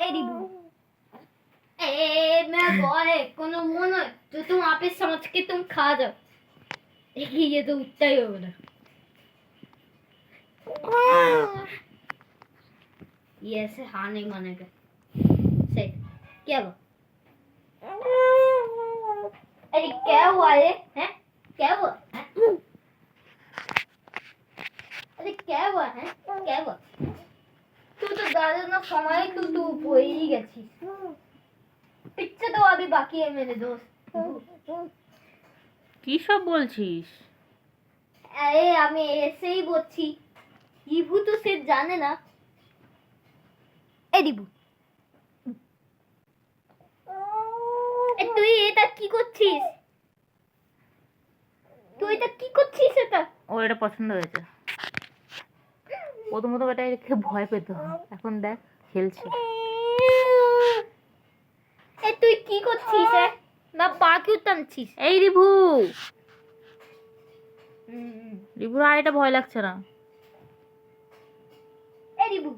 ए ए मैं बॉय कोनो मोनो जो तुम आप ही समझ के तुम खा जाओ। देखिए ये तो उठता ही हो रहा ये ऐसे हाँ नहीं मानेगा सही क्या हुआ? अरे क्या हुआ ये? हैं? क्या हुआ? अरे क्या हुआ? है? क्या हुआ? যার গেছি। পিচ্ছে তো আমি বাকি মেরে দোষ। কি সব বলছিস? আমি এসেই বলছি তো সে জানে না। তুই এটা কি করছিস? তুই এটা কি করছিস এটা? ও এটা পছন্দ হয়েছে। প্রথমত এটা রেখে ভয় পেত। এখন দেখ খেলছে। এ তুই কি করছিস? না পা কি টানছিস। এই রিভু! রিভু। আর এটা ভয় লাগছে না। এই দিবু